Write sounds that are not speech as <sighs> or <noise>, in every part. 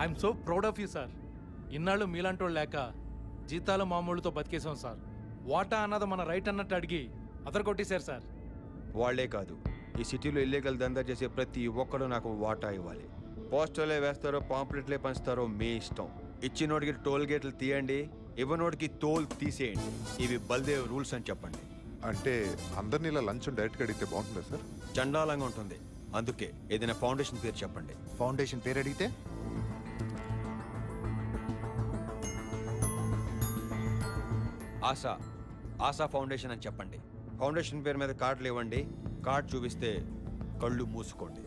I'm so proud of you sir ఇన్నాళ్ళు మీలాంటోళ్ళు లేక జీతాలు మామూలుతో బతికేసాం సార్ వాటా అన్నది మన రైట్ అన్నట్టు అడిగి అదర్ కొట్టేశారు సార్ వాళ్ళే కాదు ఈ సిటీలో ఇల్లీగల్ దందా చేసే ప్రతి ఒక్కడు నాకు వాటా ఇవ్వాలి. పోస్టర్లే వేస్తారో పాంప్లెట్లే పంచుతారో మీ ఇష్టం. ఇచ్చినోడికి టోల్ గేట్లు తీయండి ఇవ్వనోడికి టోల్ తీసేయండి. ఇవి బల్దేవ్ రూల్స్ అని చెప్పండి. అంటే అందరినీ ఇలా లంచ్ డైరెక్ట్గా అడిగితే బాగుంటుందా సార్ చండాలంగా ఉంటుంది. అందుకే ఏదైనా ఫౌండేషన్ పేరు చెప్పండి. ఫౌండేషన్ పేరు అడిగితే? ఆశా ఆశా ఫౌండేషన్ అని చెప్పండి. ఫౌండేషన్ పేరు మీద కార్డులు ఇవ్వండి. కార్డు చూపిస్తే కళ్ళు మూసుకోండి.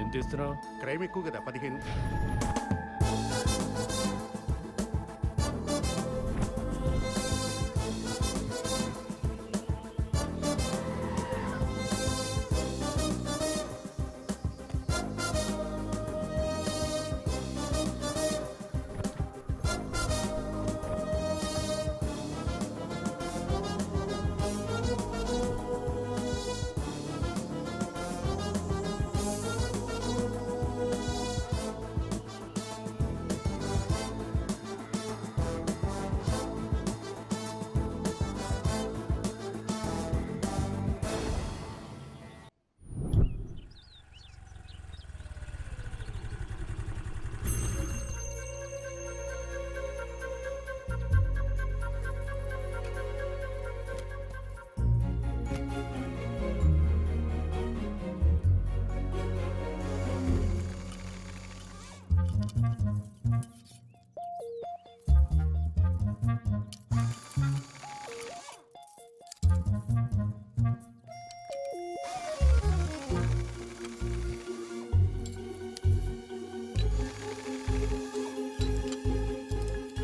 ఏం తీస్తున్నావు? క్రైమ్ ఎక్కువ కదా పదిహేను.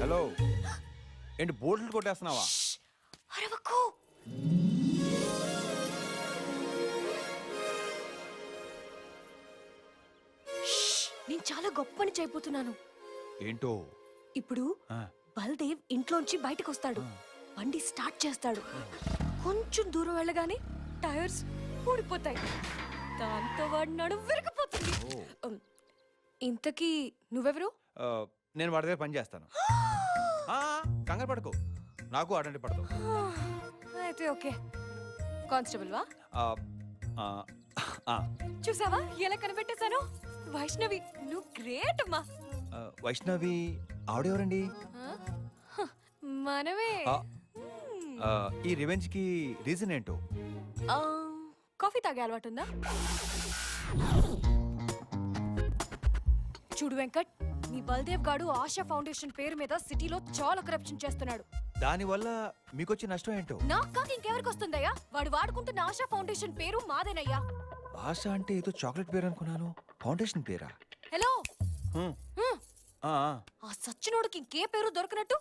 హలో. ఏంటి బోర్డులు కొట్టేస్తున్నావా? అరవకు! నేను చాలా గొప్ప పని చేయబోతున్నాను. ఏంటో? ఇప్పుడు బల్దేవ్ ఇంట్లోంచి బయటకు వస్తాడు బండి స్టార్ట్ చేస్తాడు. కొంచెం దూరం వెళ్ళగానే టైర్స్ ఊడిపోతాయి. దాంతో వాడి నడు విరిగిపోతుంది. ఇంతకీ నువ్వెవరు? నేను వాడి దగ్గర పని చేస్తాను. కంగారు పడకు. నాకు అటెండ్ పడదు. <sighs> అయితే ఓకే. కానిస్టేబుల్ వా చూసావా? ఎలా కనిపెట్టేశాను? వైష్ణవి నువ్వు గ్రేట్ అమ్మా. వైష్ణవి ఆవిడెవరండి? మనమే. ఈ రివెంజ్కి రీజన్ ఏంటో? కాఫీ తాగే అలవాటు ఉందా? చూడు వెంకట్ నీ బల్దేవ్ గాడు ఆశా ఫౌండేషన్ పేరు మీద సిటీలో చాలా కరప్షన్ చేస్తున్నాడు. దానివల్ల మీకు వచ్చే నష్టం ఏంటో? నాకు కాక ఇంకెవరికి వస్తుందయ్యా? వాడు వాడుకుంటున్న ఆశా ఫౌండేషన్ పేరు మాదేనయ్యా. ఆశ అంటే ఏదో చాక్లెట్ పేరు అనుకున్నాను. ఫౌండేషన్ పేరా? హలో! హ్మ్. హ్మ్. ఆ, ఆ, ఆ సచ్చినోడికి ఇంకే పేరు దొరకనట్టు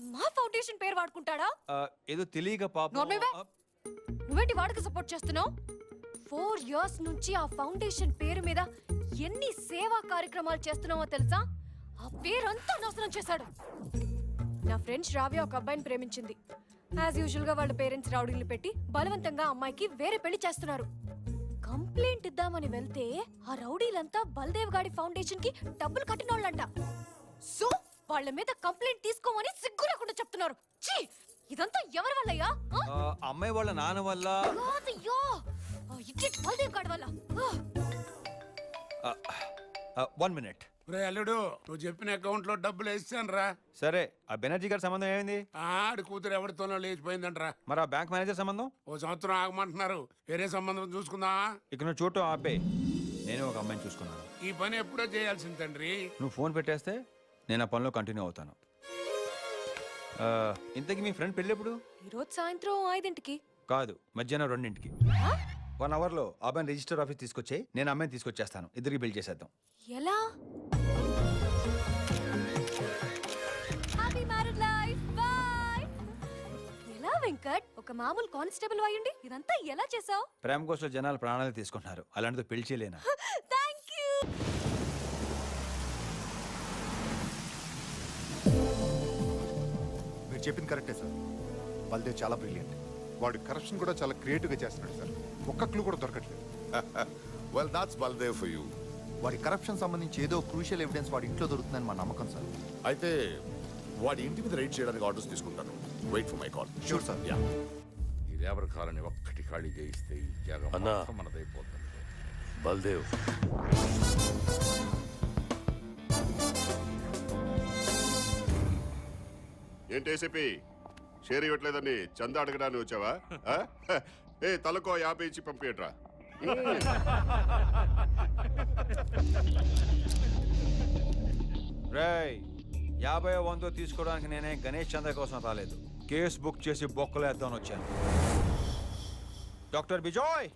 మా ఫౌండేషన్ పేరు వాడుకుంటాడా? ఆ, ఏదో తెలియక పాపం. నోర్మేవే. ఆ, నువ్వేంటి వాడికి సపోర్ట్ చేస్తున్నావు? ఫోర్ ఇయర్స్ నుంచి ఆ ఫౌండేషన్ పేరు మీద ఎన్ని సేవా కార్యక్రమాలు చేస్తున్నావో తెలుసా? ఆ పేరంతా నాశనం చేశాడు. నా ఫ్రెండ్ శ్రావ్య ఒక అబ్బాయిని ప్రేమించింది. యాజ్ యూజువల్గా వాళ్ళ పేరెంట్స్ రౌడీలు పెట్టి బలవంతంగా అమ్మాయికి వేరే పెళ్ళి చేస్తున్నారు. కంప్లైంట్ ఇద్దామని వెళ్తే ఆ రౌడీలంతా బల్దేవ్ గాడి ఫౌండేషన్కి డబ్బులు కట్టినోళ్ళంట. సో వాళ్ళ మీద కంప్లైంట్ తీసుకోమని సిగ్గు లేకుండా చెప్తున్నారు. ఛీ! ఇదంతా ఎవరి వల్లయ్యా? ఆ? అమ్మాయి వాళ్ళ నాన్న వల్ల. కాదయ్యో! ఆ ఇడ్లెట్ బల్దేవ్ గాడి వల్ల. ఆ, వన్ మినిట్. రే అల్లుడు నువ్వు చెప్పిన అకౌంట్లో డబ్బులు వేసాను రా సరే ఆ బెనర్జీ గారి సంబంధం ఏమైంది? ఆడి కూతురు ఎవరితోనో లేచిపోయిందంట్రా. మరి ఆ బ్యాంక్ మేనేజర్ సంబంధం? ఓ సంవత్సరం ఆగమంటున్నారు. వేరే సంబంధం చూసుకుందా ఇక నువ్వు చూడటం ఆపే. నేను ఒక అమ్మాయిని చూసుకున్నాను. ఈ పని ఎప్పుడో చేయాల్సింది తండ్రి. నువ్వు ఫోన్ పెట్టేస్తే నేను ఆ పనిలో కంటిన్యూ అవుతాను. ఆ, ఇంతకీ మీ ఫ్రెండ్ పెళ్ళి ఎప్పుడు ఈరోజు సాయంత్రం ఐదింటికి. కాదు మధ్యాహ్నం రెండింటికి. ఆ? వన్ అవర్లో అబ్బాయిని రిజిస్టర్ ఆఫీస్ తీసుకొచ్చి నేను అమ్మాయిని తీసుకొచ్చేస్తాను. ఇద్దరికి బిల్ చేసేద్దాం. ఎలా? హ్యాపీ మ్యారేజ్ లైఫ్ బై ఎలా వెంకట్? ఒక మామూలు కానిస్టేబుల్ అయ్యండి ఇదంతా ఎలా చేసావు? ప్రేమ కోసం జనాలు ప్రాణాలు తీసుకుంటున్నారు. అలాంటిది పెళ్ళి చేయలేనా? <laughs> థ్యాంక్ యూ మీరు చెప్పింది కరెక్టే సార్. బల్దేవ్ చాలా బ్రిలియంట్ వాడు కరప్షన్ కూడా చాలా క్రియేటివ్గా చేస్తున్నాడు సార్. ఒక్క క్లూ కూడా దొరకట్లేదు. Well that's Baldev for you వాడి కరప్షన్ సంబంధించి ఏదో క్రూషియల్ ఎవిడెన్స్ వాడి ఇంట్లో దొరుకుతుందని మా నమ్మకం సార్. అయితే వాడి ఇంటి మీద రైడ్ చేయడానికి ఆర్డర్స్ తీసుకుంటాను. Wait for my call Sure, sir. Yeah ఈ రేవర్ కాలని ఒక్కటి ఖాళీ చేయిస్తే ఈ జాగం అన్నా. మొత్తం మనదైపోతుంది. బల్దేవ్. ఏంటి ఏసీపీ? షేర్ ఇవ్వట్లేదని చందా అడగడానికి వచ్చావా? <laughs> ఆ? ఏ తలకో యాభై ఇచ్చి పంపించట్రా రేయ్ యాభై వందో తీసుకోవడానికి నేనే గణేష్ చంద్ర కోసం రాలేదు. కేసు బుక్ చేసి బొక్కలేద్దామని వచ్చాను. డాక్టర్ బిజోయ్!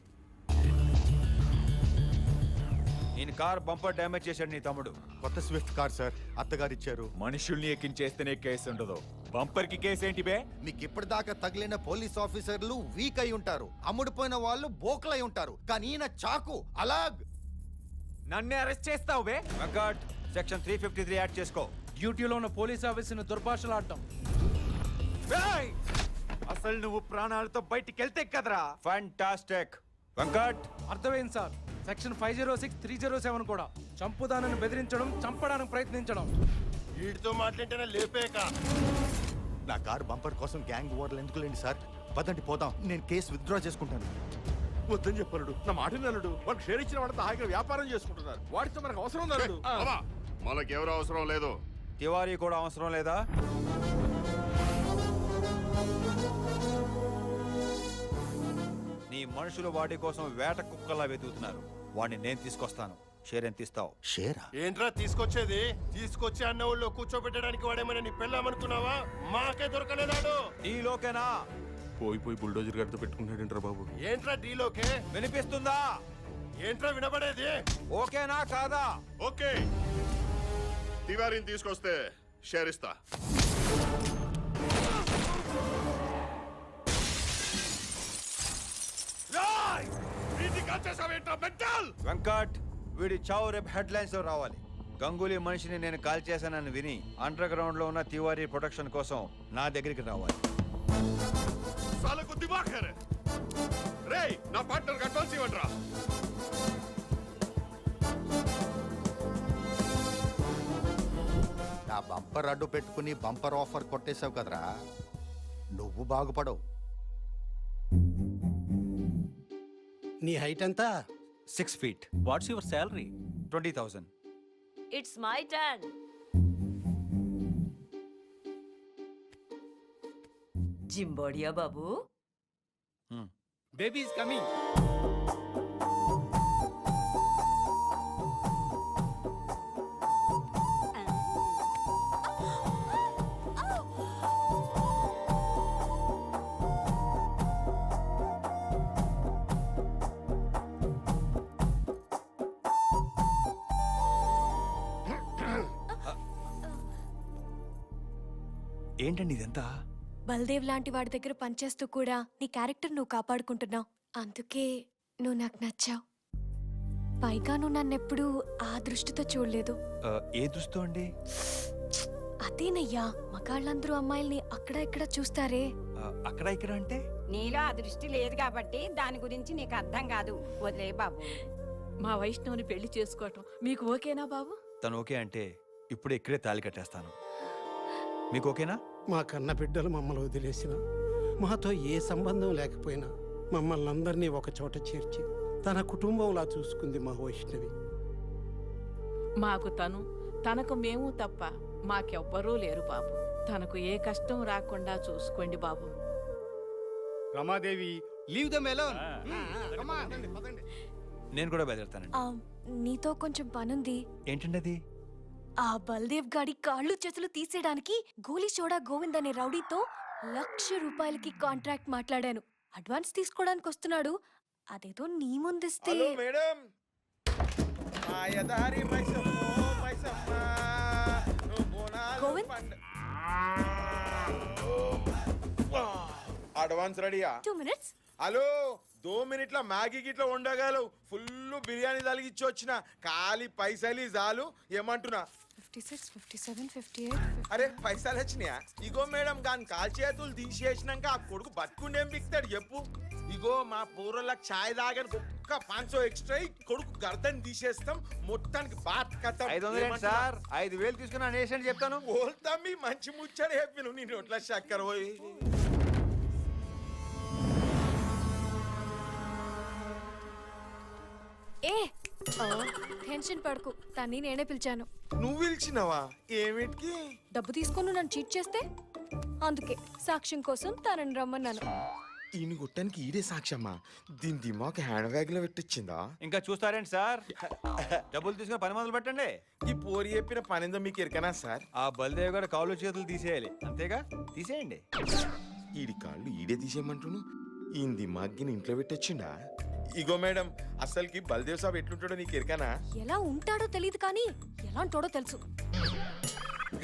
నేను కార్ బంపర్ డ్యామేజ్ చేశాడు నీ తమ్ముడు. కొత్త స్విఫ్ట్ కార్ సార్. అత్తగారు ఇచ్చారు మనుషుల్ని ఎక్కించేస్తేనే కేసు ఉండదు. బంపర్కి కేసు ఏంటి బే? మీకు ఇప్పటిదాకా తగిలిన పోలీస్ ఆఫీసర్లు వీక్ అయి ఉంటారు. అమ్ముడుపోయిన వాళ్ళు బోకలై ఉంటారు. కానీ ఈయన చాకు అలాగ్. నన్ను అరెస్ట్ చేస్తావు బే? Venkat section three fifty three add చేసుకో. డ్యూటీలో ఉన్న పోలీస్ ఆఫీసర్ని దుర్భాషలాడటం! అసలు నువ్వు ప్రాణాలతో బయటికి వెళ్తే కదరా? ఫ్యాంటాస్టిక్ వెంకట్ అర్థమైంది sir. Section five zero six three zero seven కూడా. చంపుదానని బెదిరించడం చంపడానికి ప్రయత్నించడం. వీడితో మాట్లాడితేనే లేపేక నా కార్ బంపర్ కోసం గ్యాంగ్ ఓవర్లు ఎందుకులేండి సార్? పదండి పోదాం. నేను కేసు విత్డ్రా చేసుకుంటాను. వద్దని చెప్పనుడు. నా మాట నలుడు వాళ్ళకి షేర్ ఇచ్చిన వాళ్ళతో హాయిగా వ్యాపారం చేసుకుంటున్నారు. వాడితో మనకు అవసరం నలుడు అమ్మా మనకెవరు అవసరం లేదు. తివారీ కూడా అవసరం లేదా? మనుషులు వాడి కోసం వేట కుక్కలా వెతుకుతున్నారు. వాడిని నేను తీసుకొస్తాను. షేర్ ఎంత ఇస్తావు షేరా? ఏంట్రా తీసుకొచ్చేది? తీసుకొచ్చి అన్న ఊళ్ళో కూర్చోబెట్టడానికి వాడేమైనా నీ పెళ్ళామనుకున్నావా? మాకే దొరకలేదాడు. ఈలోకేనా పోయి పోయి బుల్డోజర్ గారితో పెట్టుకుంటాడంటారా బాబు. ఏంట్రా డీలోకే వినిపిస్తుందా? ఏంట్రా వినబడేది? ఓకేనా కాదా? ఓకే. తివారీని తీసుకొస్తే షేర్ ఇస్తా వెంకట్ వీడి చావు రేపు హెడ్ లైన్స్లో రావాలి. గంగూలీ మనిషిని నేను కాల్ చేశానని విని అండర్ గ్రౌండ్లో ఉన్న తివారీ ప్రొటెక్షన్ కోసం నా దగ్గరికి రావాలి. నా పార్ట్నర్ అడ్వాన్స్ ఇవ్వండిరా నా బంపర్ అడ్డు పెట్టుకుని బంపర్ ఆఫర్ కొట్టేశావు కదరా. నువ్వు బాగుపడవు. నీ హైట్ ఎంత? Six feet what's your salary twenty thousand it's my turn జింబోడియా బాబు బేబీ ఇస్ కమింగ్ ఏంటండి ఇదంతా? బల్దేవ్ లాంటి వాడి దగ్గర పనిచేస్తూ కూడా నీ క్యారెక్టర్ నువ్వు కాపాడుకుంటున్నావు. అందుకే నువ్వు నాకు నచ్చావు. పైగా నువ్వు నన్నెప్పుడు ఆ దృష్టితో చూడలేదు. ఆ, ఏ దుస్తు అండి? అదేనయ్యా మగాళ్ళందరూ అమ్మాయిల్ని అక్కడ ఇక్కడ చూస్తారే. ఆ, అక్కడ ఇక్కడ అంటే? నీలో ఆ దృష్టి లేదు కాబట్టి దాని గురించి నీకు అర్థం కాదు. వదిలే బాబు. మా వైష్ణవుని పెళ్ళి చేసుకోవటం మీకు ఓకేనా బాబు? తను ఓకే అంటే ఇప్పుడు ఇక్కడే తాళి కట్టేస్తాను. మీకు ఓకేనా? మా కన్న బిడ్డలు మమ్మల్ని వదిలేసిన మాతో ఏ సంబంధం లేకపోయినా మమ్మల్ని అందరినీ ఒక చోట చేర్చి తన కుటుంబంలా చూసుకుంది మా వైష్ణవి. మాకు తను తనకు మేము తప్ప మాకెవ్వరూ లేరు బాబు. తనకు ఏ కష్టం రాకుండా చూసుకోండి బాబు. రమాదేవి లీవ్ ద మెలోన్ నేను కూడా బెదరుతానండి ఆ, నీతో కొంచెం పనుంది. ఏంటండి అది ఆ బల్దేవ్ గాడి కాళ్ళు చేతులు తీసేయడానికి గోలీ చోడా గోవింద్ అనే రౌడీతో లక్ష రూపాయలకి కాంట్రాక్ట్ మాట్లాడాను. అడ్వాన్స్ తీసుకోవడానికి వస్తున్నాడు. అదేదో నీ ముందిస్తే. మేడం. గోవింద్? అడ్వాన్స్ రెడీయా? Two minutes. హలో దో మినిట్ల మ్యాగీ గిట్ల ఉండగలవు ఫుల్ బిర్యానీ తలిగిచ్చి వచ్చిన ఖాళీ పైసలు చాలు. ఏమంటున్నా? Fifty six fifty seven fifty eight అరే పైసలు వచ్చినాయా? ఇగో మేడం దాని కాల్ చేతులు తీసేసినాక ఆ కొడుకు బతుకుండేం పిక్తాడు చెప్పు. ఇగో మా పూర్వలకు ఛాయ్ తాగని ఒక్క పాంచో ఎక్స్ట్రా కొడుకు గర్దన్ తీసేస్తాం. మొత్తానికి బాత్ కథ. ఐదు వందలు సార్? ఐదు వేలు తీసుకుని అనేసి చెప్తాను. ఓల్తమ్మి మంచి ముచ్చని చెప్పిన నీ నోట్ల చక్కర పోయి. ఏ టెన్షన్ పడకు. తన్ని నేనే పిలిచాను. నువ్వు పిలిచినవా? ఏమిటికి? డబ్బు తీసుకొని నన్ను చీట్ చేస్తే? అందుకే సాక్ష్యం కోసం తనని రమ్మన్నాను. ఈయన కొట్టానికి ఈడే సాక్ష్యమ్మా. దీని దిమాక్ హ్యాండ్ బ్యాగ్లో పెట్టించిందా ఇంకా చూస్తారేంటి సార్? డబ్బులు తీసుకుని పని మొదలు పెట్టండి. ఈ పోరి చెప్పిన పనిందో మీకు ఎరకనా సార్? ఆ బల్దేవ్ గారు కాళ్ళు చేతులు తీసేయాలి. అంతేగా? తీసేయండి. ఈడి కాళ్ళు ఈడే తీసేయమంటును ఈయన దిమాగ్గిని ఇంట్లో పెట్టొచ్చిండా? ఇగో మేడం అసలుకి బల్దేవ్ సాబ్ ఎట్లుంటాడో నీకు ఎరకనా? ఎలా ఉంటాడో తెలియదు కానీ ఎలాంటోడో తెలుసు.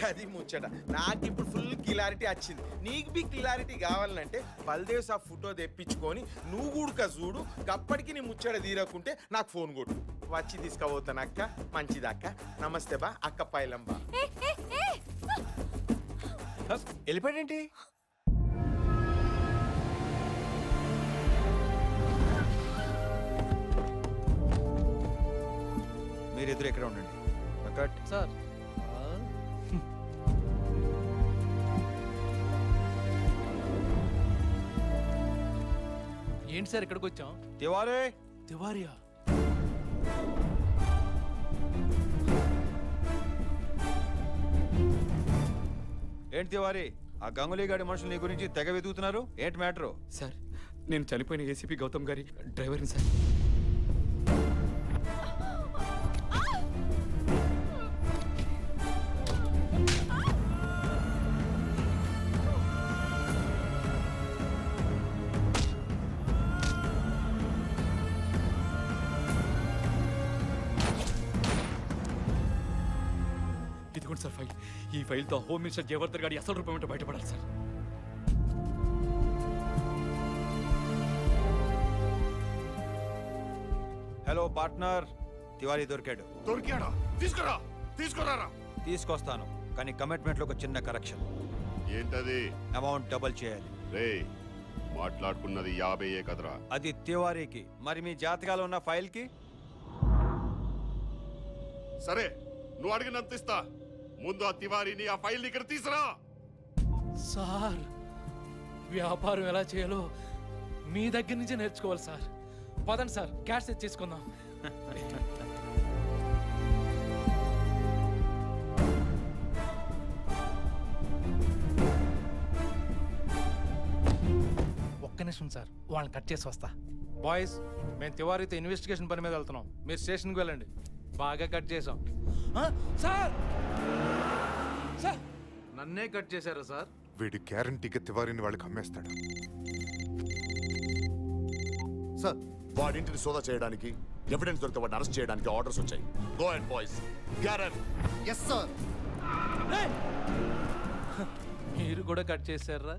అది ముచ్చట. నాకు ఇప్పుడు ఫుల్ క్లారిటీ వచ్చింది. నీకు బి క్లారిటీ కావాలంటే బల్దేవ్ సాబ్ ఫోటో తెప్పించుకొని నువ్వు కూడక చూడు అప్పటికి నీ ముచ్చట తీరకుంటే నాకు ఫోన్ కొట్టు. వచ్చి తీసుకుపోతాను అక్క మంచిది అక్క నమస్తే బా అక్క పైలంబా. ఏ, వెళ్ళిపోయాడేంటి మీరిద్దరు ఎక్కడ ఉండండి. వెంకట్ సార్. ఏంటి సార్ ఇక్కడికి వచ్చాం? తివారే. తివారియా? ఏంటి తివారి? ఆ గంగులీ గాడి మనుషులు నీ గురించి తెగ వెతుకుతున్నారు? ఏంటి మ్యాటరు? సార్ నేను చనిపోయిన ఏసీపీ గౌతమ్ గారి డ్రైవర్ని సార్. ఫైల్తో హోమ్ మినిస్టర్ జయవర్ధన్ గారి అసలు రూపం ఏంటో బయటపడాలి సార్. Hello partner. తివారీ దొరికాడు. దొరికాడా? తీసుకురా! తీసుకురారా! తీసుకొస్తాను కానీ కమిట్మెంట్లో ఒక చిన్న కరెక్షన్. ఏంటది? అమౌంట్ డబుల్ చేయాలి. రే మాట్లాడుకున్నది యాభైయే కదరా. అది తివారీకి. మరి మీ జాతకాలు ఉన్న ఫైల్కి? సరే నువ్వు అడిగినంత ఇస్తా. ముందు ఆ తివారీని ఆ ఫైల్ ఇక్కడ తీసురా! సార్ వ్యాపారం ఎలా చేయాలో మీ దగ్గర నుంచే నేర్చుకోవాలి సార్. పదండి సార్ క్యాష్ తెచ్చేసుకుందాం ఒక్క నిమిషం సార్ వాళ్ళని కట్ చేసి వస్తా. బాయ్స్ మేము తివారీతో ఇన్వెస్టిగేషన్ పని మీద వెళ్తున్నాం. మీరు స్టేషన్కి వెళ్ళండి. బాగా కట్ చేసాం ఆ, సార్! సార్! నన్నే కట్ చేశారా సార్? వీడి గ్యారంటీగా తివారిని వాళ్ళకి అమ్మేస్తాడు? సార్ వాడింటిని సోదా చేయడానికి ఎవిడెన్స్ దొరికితే వాడిని అరెస్ట్ చేయడానికి ఆర్డర్స్ వచ్చాయి. గో అండ్ బాయ్స్ గ్యారన్ ఎస్ సార్ మీరు కూడా కట్ చేశారా?